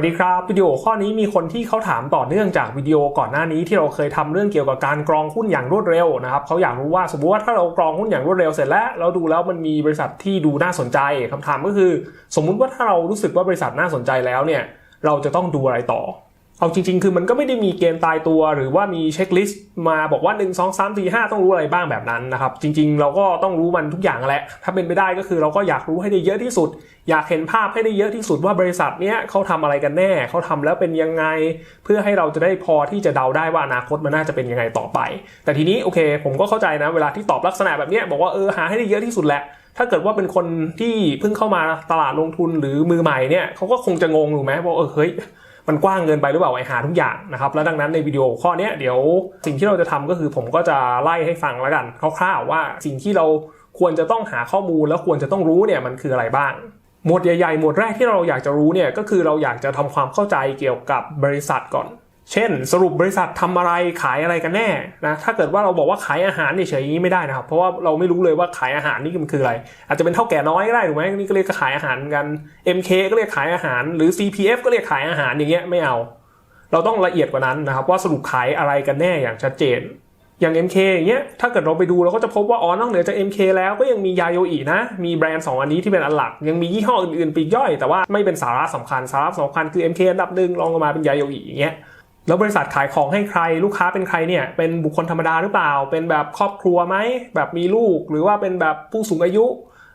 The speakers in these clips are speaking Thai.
วัสดีครับวิดีโอข้อนี้มีคนที่เขาถามต่อเนื่องจากวิดีโอก่อนหน้านี้ที่เราเคยทำเรื่องเกี่ยวกับการกรองหุ้นอย่างรวดเร็วนะครับเขาอยากรู้ว่าสมมติว่าถ้าเรากรองหุ้นอย่างรวดเร็วเสร็จแล้วเราดูแล้วมันมีบริษัทที่ดูน่าสนใจคำถามก็คือ สมมุติว่าถ้าเรารู้สึกว่าบริษัทน่าสนใจแล้วเนี่ยเราจะต้องดูอะไรต่อ เอาจริง ๆ คือมันก็ไม่ได้มีเกณฑ์ตายตัวหรือว่ามีเช็คลิสต์มาบอกว่า 1 2 3 4 5 ต้องรู้อะไรบ้างแบบนั้นนะครับ จริง ๆ เราก็ต้องรู้มันทุกอย่างแหละ ถ้าเป็นไปได้ก็คือเราก็อยากรู้ให้ได้เยอะที่สุด อยากเห็นภาพให้ได้เยอะที่สุดว่าบริษัทเนี้ยเขาทำอะไรกันแน่ เขาทำแล้วเป็นยังไง เพื่อให้เราจะได้พอที่จะเดาได้ว่าอนาคตมันน่าจะเป็นยังไงต่อไป แต่ทีนี้โอเค ผมก็เข้าใจนะ เวลาที่ตอบลักษณะแบบเนี้ยบอกว่าเออหาให้ได้เยอะที่สุดแหละถ้าเกิดว่าเป็นคนที่เพิ่งเข้ามาตลาดลงทุนหรือมือใหม่เนี่ยเขาก็คงจะงงถูกไหมว่าเออเฮ้ย มันกว้างเกินไปหรือเปล่าไอหาทุกอย่างนะครับแล้วดังนั้นในวิดีโอข้อนี้เดี๋ยวสิ่งที่เราจะทำก็คือผมก็จะไล่ให้ฟังแล้วกันคร่าวๆว่าสิ่งที่เราควรจะต้องหาข้อมูลแล้วควรจะต้องรู้เนี่ยมันคืออะไรบ้างหมวดใหญ่ๆหมวดแรกที่เราอยากจะรู้เนี่ยก็คือเราอยากจะทำความเข้าใจเกี่ยวกับบริษัทก่อน เช่น สรุปบริษัททำอะไรขายอะไรกันแน่นะถ้าเกิดว่าเราบอกว่าขายอาหารเฉยๆอย่างนี้ไม่ได้นะครับ เพราะว่าเราไม่รู้เลยว่าขายอาหารนี่มันคืออะไร อาจจะเป็นเท่าแก่น้อยก็ได้ถูกไหมนี่ก็เรียกขายอาหารกัน MK ก็เรียกขายอาหาร หรือ CPF ก็เรียกขายอาหารอย่างเงี้ยไม่เอา เราต้องละเอียดกว่านั้นนะครับ ว่าสรุปขายอะไรกันแน่อย่างชัดเจน อย่าง MK อย่างเงี้ยถ้าเกิดเราไปดูเราก็จะพบว่าอ๋อนอกเหนือจาก MK แล้วก็ยังมียาโยอินะมีแบรนด์ 2 อันนี้ที่เป็นอันหลัก ยังมียี่ห้ออื่นๆปีกย่อย แต่ว่าไม่เป็นสาระสำคัญสาระสำคัญคือ MK อันดับหนึ่งรองลงมาเป็นยาโยอิอย่างเงี้ย แล้วบริษัทขายของให้ใครลูกค้าเป็นใครเนี่ยเป็นบุคคลธรรมดาหรือเปล่า เป็นแบบครอบครัวไหมแบบมีลูกหรือว่าเป็นแบบผู้สูงอายุ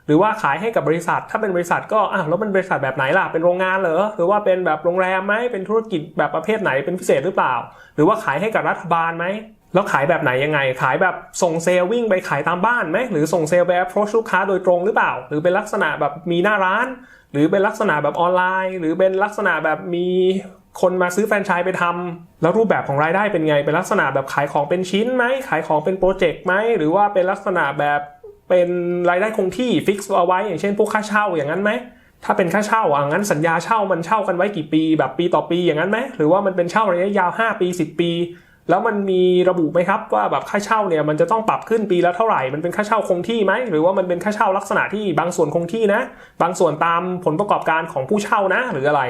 หรือว่าขายให้กับบริษัท ถ้าเป็นบริษัทก็อ้าวแล้วมันบริษัทแบบไหนล่ะเป็นโรงงานเหรอหรือว่าเป็นแบบโรงแรมไหมเป็นธุรกิจแบบประเภทไหนเป็นพิเศษหรือเปล่า หรือว่าขายให้กับรัฐบาลไหมแล้วขายแบบไหนยังไง ขายแบบส่งเซลล์วิ่งไปขายตามบ้านไหมหรือส่งเซลล์ไป approach ลูกค้าโดยตรงหรือเปล่า หรือเป็นลักษณะแบบมีหน้าร้าน หรือเป็นลักษณะแบบออนไลน์ หรือเป็นลักษณะแบบมี คนมาซื้อแฟรนไชส์ไปทำแล้วรูปแบบของรายได้เป็นไง เป็นลักษณะแบบขายของเป็นชิ้นไหม ขายของเป็นโปรเจกต์ไหม หรือว่าเป็นลักษณะแบบเป็นรายได้คงที่ฟิกซ์เอาไว้ อย่างเช่นพวกค่าเช่าอย่างนั้นไหม ถ้าเป็นค่าเช่าอะงั้นสัญญาเช่ามันเช่ากันไว้กี่ปี แบบปีต่อปีอย่างนั้นไหม หรือว่ามันเป็นเช่าระยะยาว 5 ปี 10 ปี แล้วมันมีระบุไหมครับว่าแบบค่าเช่าเนี่ยมันจะต้องปรับขึ้นปีละเท่าไหร่ มันเป็นค่าเช่าคงที่ไหม หรือว่ามันเป็นค่าเช่าลักษณะที่บางส่วนคงที่นะ บางส่วนตามผลประกอบการของผู้เช่านะ หรืออะไร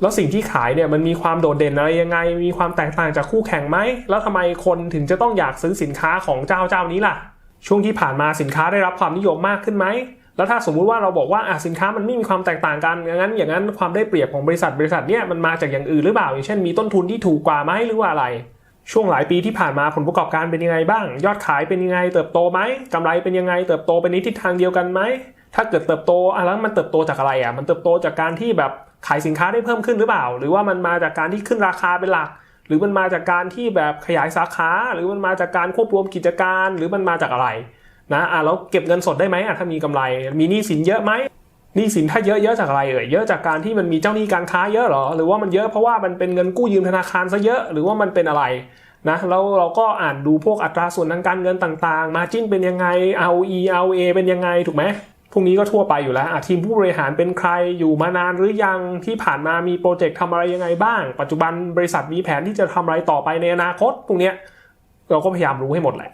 แล้วสิ่งที่ขายเนี่ยมันมีความโดดเด่นอะไรยังไง มีความแตกต่างจากคู่แข่งไหม แล้วทำไมคนถึงจะต้องอยากซื้อสินค้าของเจ้าเจ้านี้ล่ะ ช่วงที่ผ่านมาสินค้าได้รับความนิยมมากขึ้นไหม แล้วถ้าสมมุติว่าเราบอกว่าอะสินค้ามันไม่มีความแตกต่างกันอย่างนั้น อย่างนั้นความได้เปรียบของบริษัทบริษัทเนี่ยมันมาจากอย่างอื่นหรือเปล่า อย่างเช่นมีต้นทุนที่ถูกกว่าไหมหรือว่าอะไร ช่วงหลายปีที่ผ่านมาผลประกอบการเป็นยังไงบ้าง ยอดขายเป็นยังไง เติบโตไหมกำไรเป็นยังไง เติบโตไปในทิศทางเดียวกันไหมถ้าเกิดเติบโตอะแล้วมันเติบโตจากอะไรอะมันเติบโตจากการที่แบบ ขายสินค้าได้เพิ่มขึ้นหรือเปล่า หรือว่ามันมาจากการที่ขึ้นราคาเป็นหลัก หรือมันมาจากการที่แบบขยายสาขา หรือมันมาจากการควบรวมกิจการ หรือมันมาจากอะไรนะอะแล้วเก็บเงินสดได้ไหมอะถ้ามีกำไร มีหนี้สินเยอะไหมหนี้สินถ้าเยอะเยอะจากอะไรเอ่ยเยอะจากการที่มันมีเจ้าหนี้การค้าเยอะเหรอ หรือว่ามันเยอะเพราะว่ามันเป็นเงินกู้ยืมธนาคารซะเยอะ หรือว่ามันเป็นอะไรนะแล้วเราก็อ่านดูพวกอัตราส่วนทางการเงินต่างๆ มาจิ้นเป็นยังไง ROE ROA เป็นยังไงถูกไหม พวกนี้ก็ทั่วไปอยู่แล้วทีมผู้บริหารเป็นใครอยู่มานานหรือยังที่ผ่านมามีโปรเจกต์ทำอะไรยังไงบ้าง ปัจจุบันบริษัทมีแผนที่จะทำอะไรต่อไปในอนาคตพวกนี้เราก็พยายามรู้ให้หมดแหละ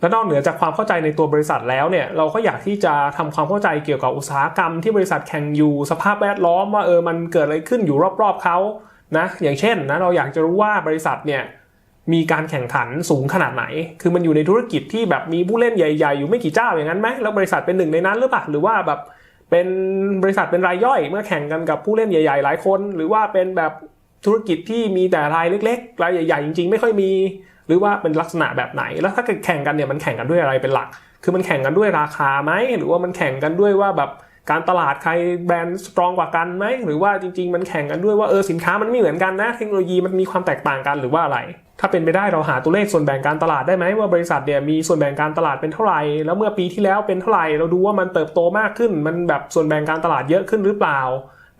และนอกเหนือจากความเข้าใจในตัวบริษัทแล้วเนี่ยเราก็อยากที่จะทำความเข้าใจเกี่ยวกับอุตสาหกรรมที่บริษัทแข่งอยู่สภาพแวดล้อมว่าเออมันเกิดอะไรขึ้นอยู่รอบๆเขานะอย่างเช่นนะเราอยากจะรู้ว่าบริษัทเนี่ย มีการแข่งขันสูงขนาดไหน คือมันอยู่ในธุรกิจที่แบบมีผู้เล่นใหญ่ ๆ อยู่ไม่กี่เจ้าอย่างนั้นไหมแล้วบริษัทเป็นหนึ่งในนั้นหรือเปล่าหรือว่าแบบเป็นบริษัทเป็นรายย่อย เมื่อแข่งกันกับผู้เล่นใหญ่ ๆ หลายคน หรือว่าเป็นแบบธุรกิจที่มีแต่รายเล็กๆรายใหญ่ๆจริง ๆ ไม่ค่อยมี หรือว่าเป็นลักษณะแบบไหน แล้วถ้าเกิดแข่งกันเนี่ยมันแข่งกันด้วยอะไรเป็นหลัก คือมันแข่งกันด้วยราคาไหมหรือว่ามันแข่งกันด้วยว่าแบบการตลาดใครแบรนด์สตรองกว่ากันไหมหรือว่าจริง ๆ มันแข่งกันด้วยว่าเออสินค้ามันไม่เหมือนกันนะ เทคโนโลยีมันมีความแตกต่างกันหรือว่าอะไร ถ้าเป็นไปได้เราหาตัวเลขส่วนแบ่งการตลาดได้ไหมว่าบริษัทเนี่ยมีส่วนแบ่งการตลาดเป็นเท่าไหร่แล้วเมื่อปีที่แล้วเป็นเท่าไหร่เราดูว่ามันเติบโตมากขึ้น มันแบบส่วนแบ่งการตลาดเยอะขึ้นหรือเปล่า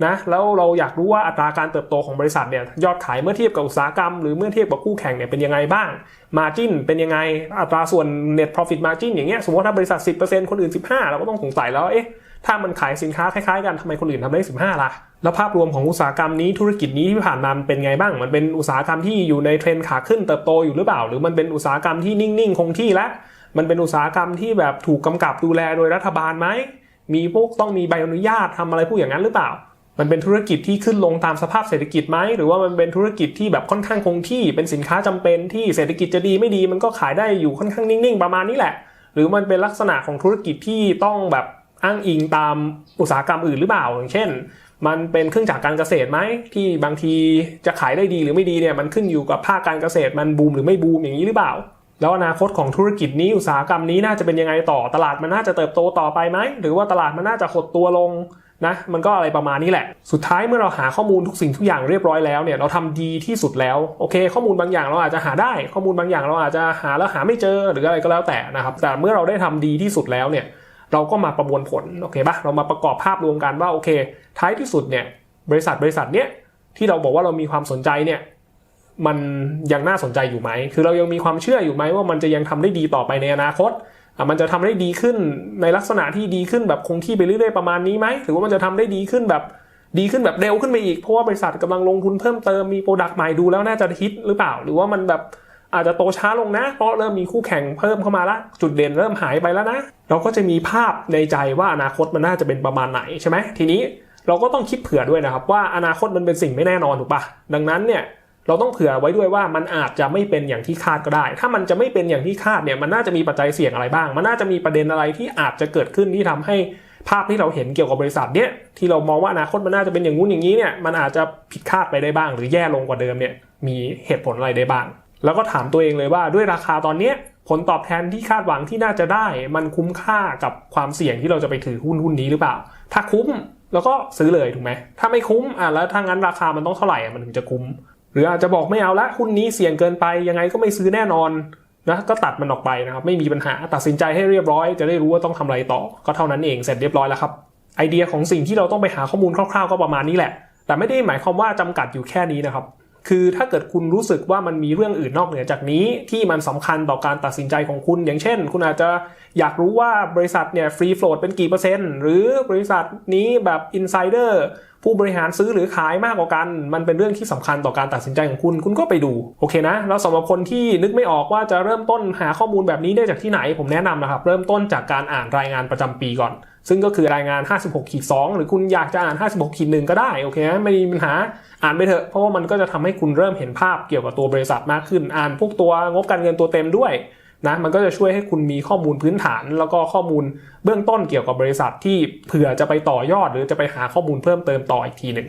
นะแล้วเราอยากรู้ว่าอัตราการเติบโตของบริษัทเนี่ยยอดขายเมื่อเทียบกับอุตสาหกรรมหรือเมื่อเทียบกับคู่แข่งเนี่ยเป็นยังไงบ้าง margin เป็นยังไงอัตราส่วน net profit margin อย่างเงี้ยสมมติถ้าบริษัท 10%คนอื่น 15 เราก็ต้องสงสัยแล้วเอ๊ะ ถ้ามันขายสินค้าคล้ายๆกันทำไมคนอื่นทำได้ 15ล่ะ แล้วภาพรวมของอุตสาหกรรมนี้ธุรกิจนี้ที่ผ่านมามันเป็นไงบ้าง มันเป็นอุตสาหกรรมที่อยู่ในเทรนด์ขาขึ้นเติบโตอยู่หรือเปล่า หรือมันเป็นอุตสาหกรรมที่นิ่งๆคงที่และ มันเป็นอุตสาหกรรมที่แบบถูกกำกับดูแลโดยรัฐบาลไหม มีพวกต้องมีใบอนุญาตทำอะไรพวกอย่างนั้นหรือเปล่า มันเป็นธุรกิจที่ขึ้นลงตามสภาพเศรษฐกิจไหม หรือว่ามันเป็นธุรกิจที่แบบค่อนข้างคงที่ เป็นสินค้าจำเป็นที่เศรษฐกิจจะดีไม่ดี มันก็ขายได้อยู่ค่อนข้างนิ่ง ๆ ประมาณนี้แหละ หรือมันเป็นลักษณะของธุรกิจที่ต้องแบบ อ้างอิงตามอุตสาหกรรมอื่นหรือเปล่า อย่างเช่น มันเป็นเครื่องจักรการเกษตรไหมที่บางทีจะขายได้ดีหรือไม่ดีเนี่ยมันขึ้นอยู่กับภาคการเกษตรมันบูมหรือไม่บูมอย่างนี้หรือเปล่า แล้วอนาคตของธุรกิจนี้อุตสาหกรรมนี้น่าจะเป็นยังไงต่อตลาดมันน่าจะเติบโตต่อไปไหมหรือว่าตลาดมันน่าจะหดตัวลงนะมันก็อะไรประมาณนี้แหละ สุดท้ายเมื่อเราหาข้อมูลทุกสิ่งทุกอย่างเรียบร้อยแล้วเนี่ยเราทำดีที่สุดแล้วโอเค ข้อมูลบางอย่างเราอาจจะหาได้ ข้อมูลบางอย่างเราอาจจะหาแล้วหาไม่เจอหรืออะไรก็แล้วแต่นะครับแต่เมื่อเราได้ทำดีที่สุดแล้วเนี่ย เราก็มาประมวลผลโอเคปะเรามาประกอบภาพรวมกันว่าโอเค ท้ายที่สุดเนี่ยบริษัทบริษัทเนี้ยที่เราบอกว่าเรามีความสนใจเนี่ยมันยังน่าสนใจอยู่ไหม คือเรายังมีความเชื่ออยู่ไหมว่ามันจะยังทำได้ดีต่อไปในอนาคตอะมันจะทำได้ดีขึ้นในลักษณะที่ดีขึ้นแบบคงที่ไปเรื่อยๆประมาณนี้ไหม หรือว่ามันจะทำได้ดีขึ้นแบบดีขึ้นแบบเร็วขึ้นไปอีก เพราะว่าบริษัทกำลังลงทุนเพิ่มเติมมีโปรดักต์ใหม่ดูแล้วน่าจะฮิตหรือเปล่า หรือว่ามันแบบ อาจจะโตช้าลงนะ เพราะเริ่มมีคู่แข่งเพิ่มเข้ามาละจุดเด่นเริ่มหายไปแล้วนะ เราก็จะมีภาพในใจว่าอนาคตมันน่าจะเป็นประมาณไหนใช่ไหมทีนี้เราก็ต้องคิดเผื่อด้วยนะครับ ว่าอนาคตมันเป็นสิ่งไม่แน่นอนถูกปะดังนั้นเนี่ยเราต้องเผื่อไว้ด้วยว่ามันอาจจะไม่เป็นอย่างที่คาดก็ได้ ถ้ามันจะไม่เป็นอย่างที่คาดเนี่ยมันน่าจะมีปัจจัยเสี่ยงอะไรบ้าง มันน่าจะมีประเด็นอะไรที่อาจจะเกิดขึ้นที่ทำให้ภาพที่เราเห็นเกี่ยวกับบริษัทเนี้ยที่เรามองว่าอนาคตมันน่าจะเป็นอย่างงู้นอย่างนี้เนี่ยมันอาจจะผิดคาดไปได้บ้าง หรือแย่ลงกว่าเดิมเนี่ยมีเหตุผลอะไรได้บ้าง แล้วก็ถามตัวเองเลยว่าด้วยราคาตอนเนี้ยผลตอบแทนที่คาดหวังที่น่าจะได้ มันคุ้มค่ากับความเสี่ยงที่เราจะไปถือหุ้นหุ้นนี้หรือเปล่า ถ้าคุ้มแล้วก็ซื้อเลยถูกไหมถ้าไม่คุ้มอะแล้วถ้างั้นราคามันต้องเท่าไหร่อะมันถึงจะคุ้ม หรืออาจจะบอกไม่เอาละหุ้นนี้เสี่ยงเกินไปยังไงก็ไม่ซื้อแน่นอนนะก็ตัดมันออกไปนะครับไม่มีปัญหาตัดสินใจให้เรียบร้อย จะได้รู้ว่าต้องทำอะไรต่อ ก็เท่านั้นเองเสร็จเรียบร้อยแล้วครับไอเดียของสิ่งที่เราต้องไปหาข้อมูลคร่าวๆ ก็ประมาณนี้แหละ แต่ไม่ได้หมายความว่าจำกัดอยู่แค่นี้นะครับ คือถ้าเกิดคุณรู้สึกว่ามันมีเรื่องอื่นนอกเหนือจากนี้ที่มันสำคัญต่อการตัดสินใจของคุณ อย่างเช่น คุณอาจจะอยากรู้ว่าบริษัทเนี่ยฟรีโฟลดเป็นกี่เปอร์เซ็นต์หรือบริษัทนี้แบบอินไซเดอร์ผู้บริหารซื้อหรือขายมากกว่ากัน มันเป็นเรื่องที่สำคัญต่อการตัดสินใจของคุณ คุณก็ไปดู โอเคนะ แล้วสำหรับคนที่นึกไม่ออกว่าจะเริ่มต้นหาข้อมูลแบบนี้ได้จากที่ไหน ผมแนะนำนะครับ เริ่มต้นจากการอ่านรายงานประจำปีก่อน ซึ่งก็คือรายงาน 56ขีด2หรือคุณอยากจะอ่าน 56ขีด1ก็ได้โอเคไม่มีปัญหาอ่านไปเถอะ เพราะว่ามันก็จะทำให้คุณเริ่มเห็นภาพเกี่ยวกับตัวบริษัทมากขึ้น อ่านพวกตัวงบการเงินตัวเต็มด้วยนะมันก็จะช่วยให้คุณมีข้อมูลพื้นฐาน แล้วก็ข้อมูลเบื้องต้นเกี่ยวกับบริษัทที่เผื่อจะไปต่อยอด หรือจะไปหาข้อมูลเพิ่มเติมต่ออีกทีหนึ่ง